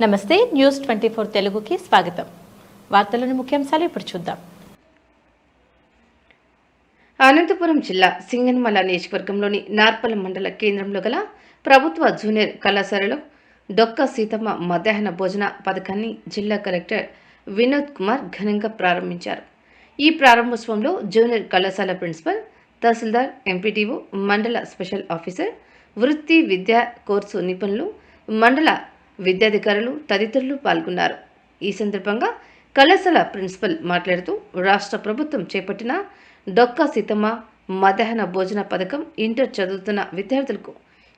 నమస్తే news twenty four తెలుగుకి స్వాగతం. వార్తలను ముఖ్యాంశాలు ఇప్పుడు చూద్దాం. అనంతపురం జిల్లా సింగన్మల నియోజకవర్గంలోని నార్పల మండల కేంద్రంలో గల ప్రభుత్వ జూనియర్ కళాశాలలో డొక్క సీతమ్మ మధ్యాహ్న భోజన పథకాన్ని జిల్లా కలెక్టర్ వినోద్ కుమార్ ఘనంగా ప్రారంభించారు. ఈ ప్రారంభోత్సవంలో జూనియర్ కళాశాల ప్రిన్సిపల్ తహసీల్దార్ ఎంపీటీఓ మండల స్పెషల్ ఆఫీసర్ వృత్తి విద్యా కోర్సు నిపుణులు మండల విద్యాధికారులు తదితరులు పాల్గొన్నారు. ఈ సందర్భంగా కళాశాల ప్రిన్సిపల్ మాట్లాడుతూ రాష్ట్ర ప్రభుత్వం చేపట్టిన డొక్కా సీతమ్మ మధ్యాహ్న భోజన పథకం ఇంటర్ చదువుతున్న విద్యార్థులకు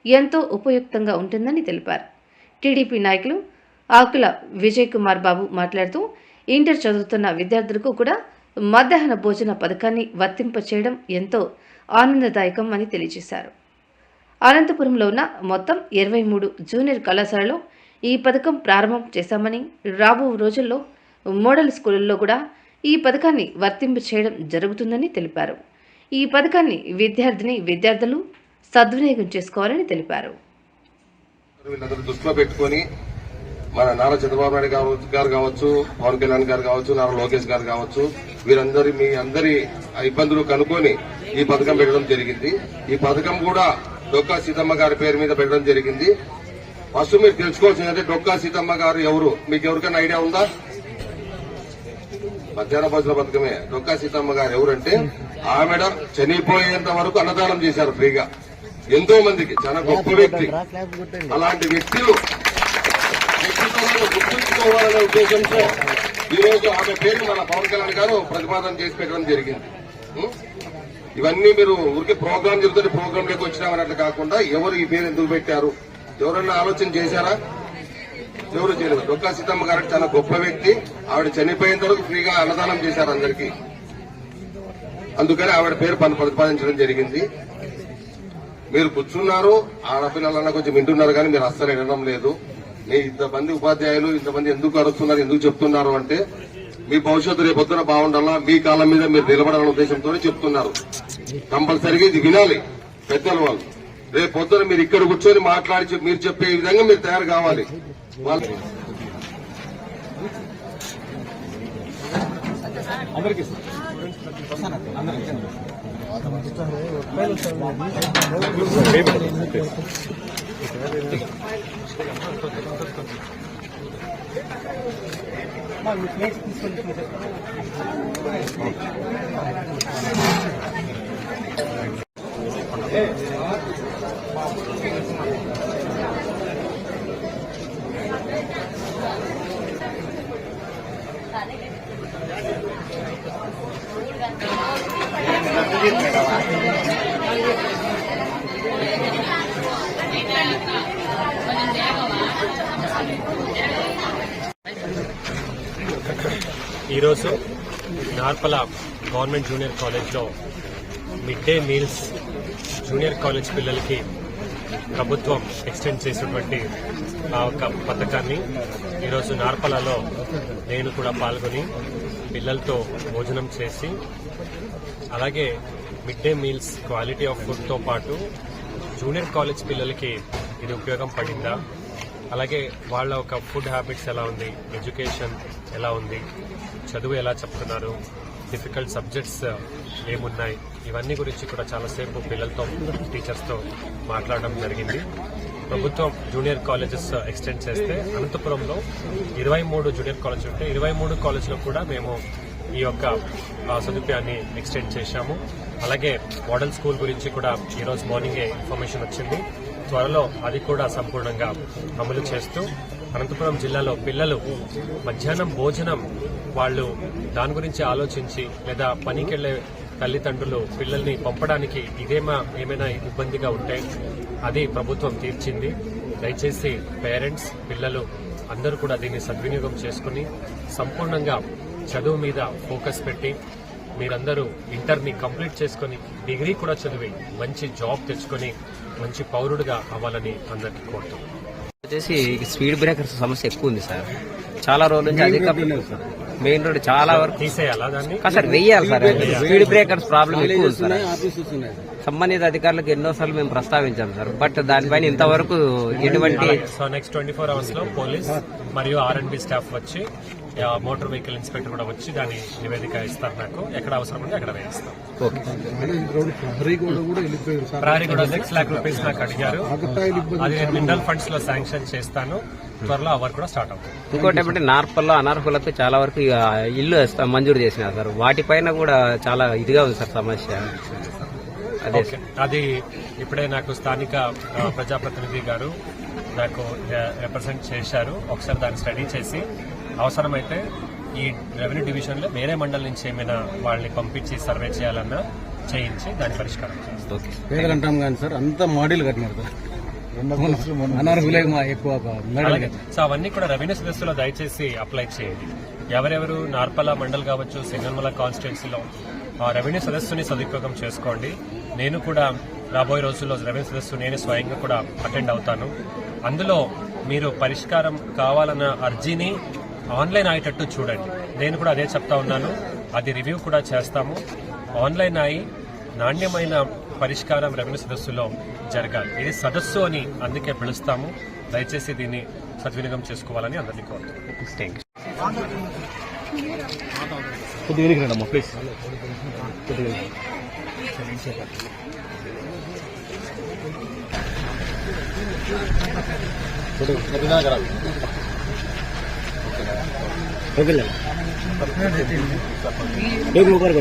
ఎంతో ఉపయుక్తంగా ఉంటుందని తెలిపారు. టీడీపీ నాయకులు ఆకుల విజయ్ కుమార్ బాబు మాట్లాడుతూ ఇంటర్ చదువుతున్న విద్యార్థులకు కూడా మధ్యాహ్న భోజన పథకాన్ని వర్తింపచేయడం ఎంతో ఆనందదాయకం అని తెలియజేశారు. అనంతపురంలో ఉన్న మొత్తం ఇరవై మూడు జూనియర్ కళాశాలలో ఈ పథకం ప్రారంభం చేశామని రాబో రోజుల్లో మోడల్ స్కూళ్ళల్లో కూడా ఈ పథకాన్ని వర్తింపు చేయడం జరుగుతుందని తెలిపారు. ఈ పథకాన్ని విద్యార్థిని విద్యార్థులు సద్వినియోగం చేసుకోవాలని తెలిపారు. దృష్టిలో పెట్టుకొని మన నారా చంద్రబాబు నాయుడు గారు- గారు కావచ్చు పవన్ కళ్యాణ్ గారు కావచ్చు నారా లోకేష్ గారు కావచ్చు వీరందరి మీ అందరి ఇబ్బందులు కనుక్కొని ఈ పథకం పెట్టడం జరిగింది. ఈ పథకం కూడా డొక్కా సీతమ్మ గారి పేరు మీద పెట్టడం జరిగింది. ఫస్ట్ మీరు తెలుసుకోవాల్సిందంటే డొక్కా సీతమ్మ గారు ఎవరు? మీకు ఎవరికైనా ఐడియా ఉందా? మధ్యాహ్న భోజన పథకమే. డొక్కా సీతమ్మ గారు ఎవరంటే ఆమెడ చనిపోయేంత వరకు అన్నదానం చేశారు ఫ్రీగా. ఎంతో మందికి చాలా గొప్ప వ్యక్తి. అలాంటి వ్యక్తులు గుర్తుంచుకోవాలనే ఉద్దేశంతో ఈ రోజు ఆమె పేరు మన పవన్ కళ్యాణ్ గారు ప్రతిపాదన చేసి పెట్టడం జరిగింది? ఇవన్నీ మీరు ఊరికి ప్రోగ్రామ్ జరుగుతుంటే ప్రోగ్రామ్ లేక వచ్చినామన్నట్లు కాకుండా ఎవరు ఈ పేరు ఎందుకు పెట్టారు? ఎవరన్నా ఆలోచన చేశారా? ఎవరు చేయలేదు. డొక్కా సీతమ్మ గారు చాలా గొప్ప వ్యక్తి. ఆవిడ చనిపోయేంత వరకు ఫ్రీగా అన్నదానం చేశారు అందరికీ. అందుకని ఆవిడ పేరు పన్ను ప్రతిపాదించడం జరిగింది. మీరు కూర్చున్నారు ఆడపిల్లలన్నా కొంచెం వింటున్నారు కానీ మీరు అస్సలు వినడం లేదు. మీ ఇంతమంది ఉపాధ్యాయులు ఇంతమంది ఎందుకు అరుస్తున్నారు ఎందుకు చెప్తున్నారు అంటే మీ భవిష్యత్తు రేపొద్దున బాగుండాలా మీ కాలం మీద మీరు నిలబడాలనే ఉద్దేశంతో చెప్తున్నారు. కంపల్సరీగా ఇది వినాలి పెద్దల వాళ్ళు. రేపు పొద్దున మీరు ఇక్కడ కూర్చొని మాట్లాడి మీరు చెప్పే విధంగా మీరు తయారు కావాలి. వాళ్ళు ఈరోజు నార్పల గవర్నమెంట్ జూనియర్ కాలేజ్లో mid day meals junior college పిల్లలకి ప్రభుత్వం ఎక్స్టెండ్ చేసినటువంటి ఆ ఒక పథకాన్ని ఈరోజు నార్పలలో నేను కూడా పాల్గొని పిల్లలతో భోజనం చేసి అలాగే mid day meals quality of ఫుడ్తో పాటు జూనియర్ కాలేజ్ పిల్లలకి ఇది ఉపయోగం పడిందా? అలాగే వాళ్ళ ఒక ఫుడ్ హ్యాబిట్స్ ఎలా ఉంది? ఎడ్యుకేషన్ ఎలా ఉంది? చదువు ఎలా చెప్తున్నారు? డిఫికల్ట్ సబ్జెక్ట్స్ uh, ఏమున్నాయి? ఇవన్నీ గురించి కూడా చాలాసేపు పిల్లలతో టీచర్స్తో మాట్లాడడం జరిగింది. ప్రభుత్వం జూనియర్ కాలేజెస్ uh, ఎక్స్టెండ్ చేస్తే అనంతపురంలో ఇరవై మూడు జూనియర్ కాలేజ్ ఉంటే ఇరవై మూడు కాలేజ్లో కూడా మేము ఈ యొక్క సదుపాయాన్ని ఎక్స్టెండ్ చేశాము. అలాగే మోడల్ స్కూల్ గురించి కూడా ఈరోజు మార్నింగే ఇన్ఫర్మేషన్ వచ్చింది. త్వరలో అది కూడా సంపూర్ణంగా అమలు చేస్తూ అనంతపురం జిల్లాలో పిల్లలు మధ్యాహ్నం భోజనం వాళ్ళు దాని గురించి ఆలోచించి లేదా పనికెళ్ళే తల్లిదండ్రులు పిల్లల్ని పంపడానికి ఇదేమా ఏమైనా ఇబ్బందిగా ఉంటే అది ప్రభుత్వం తీర్చింది. దయచేసి పేరెంట్స్ పిల్లలు అందరూ కూడా దీన్ని సద్వినియోగం చేసుకుని సంపూర్ణంగా చదువు మీద ఫోకస్ పెట్టి మీరందరూ ఇంటర్ని కంప్లీట్ చేసుకుని డిగ్రీ కూడా చదివి మంచి జాబ్ తెచ్చుకొని మంచి పౌరుడిగా అవ్వాలని అందరికీ కోరుతున్నాను వచ్చేసి స్పీడ్ బ్రేకర్స్ సమస్య ఎక్కువ ఉంది సార్. చాలా రోజుల నుంచి అధిక మెయిన్ రోడ్ చాలా వరకు తీసేయాలా సార్ వెయ్యాలి సార్ స్పీడ్ బ్రేకర్స్ ప్రాబ్లం ఎక్కువ సార్. సంబంధిత అధికారులకు ఎన్నోసార్లు మేము ప్రస్తావించాం సార్. బట్ దానిపైన ఇంతవరకు ఎటువంటి సో నెక్స్ట్ ట్వంటీ ఫోర్ అవర్స్లో పోలీస్ మరియు ఆర్ అండ్ బి స్టాఫ్ వచ్చి మోటార్ వెహికల్ ఇన్స్పెక్టర్ కూడా వచ్చి దాని నివేదిక ఇస్తారు నాకు. ఎక్కడ అవసరం ఉంటే అక్కడ వేయిస్తాం. ఓకే ప్రహరీ కూడా సిక్స్ లాక్ రూపీస్ నాకు అడిగారు. అది నేను మినరల్ ఫండ్స్లో శాంక్షన్ చేస్తాను. త్వరలో ఆ వర్క్ కూడా స్టార్ట్ అవుతుంది. ఇంకోటి ఏమంటే నార్పల్లో అనర్హులకు చాలా వరకు ఇక ఇల్లు మంజూరు చేసినారు సార్. వాటిపైన కూడా చాలా ఇదిగా ఉంది సార్ సమస్య. అదే అది ఇప్పుడే నాకు స్థానిక ప్రజాప్రతినిధి గారు నాకు రిప్రజెంట్ చేశారు. ఒకసారి దాన్ని స్టడీ చేసి అవసరమైతే ఈ రెవెన్యూ డివిజన్లో వేరే మండలం నుంచి ఏమైనా వాళ్ళని పంపించి సర్వే చేయాలన్నా చేయించి దాని పరిష్కారం చేస్తాం. పేదలు అంటాం కానీ సార్ అంతా మోడీలు కట్టినారు సో అవన్నీ కూడా రెవెన్యూ సదస్సులో దయచేసి అప్లై చేయండి. ఎవరెవరు నార్పల మండల్ కావచ్చు సింగన్మల కాన్స్టిట్యున్సీలో ఆ రెవెన్యూ సదస్సుని సదుపయోగం చేసుకోండి. నేను కూడా రాబోయే రోజుల్లో రెవెన్యూ సదస్సు నేను స్వయంగా కూడా అటెండ్ అవుతాను. అందులో మీరు పరిష్కారం కావాలన్న అర్జీని ఆన్లైన్ అయ్యేటట్టు చూడండి. నేను కూడా అదే చెప్తా ఉన్నాను. అది రివ్యూ కూడా చేస్తాము. ఆన్లైన్ అయి నాణ్యమైన పరిష్కారం రెవెన్యూ సదస్సులో జరగాలి. ఇది సదస్సు అని అందుకే పిలుస్తాము. దయచేసి దీన్ని సద్వినియోగం చేసుకోవాలని అందరినీ కోరుతున్నాను థ్యాంక్ ప్లీజ్ కొద్దిగా ఓకే ముగ్గురు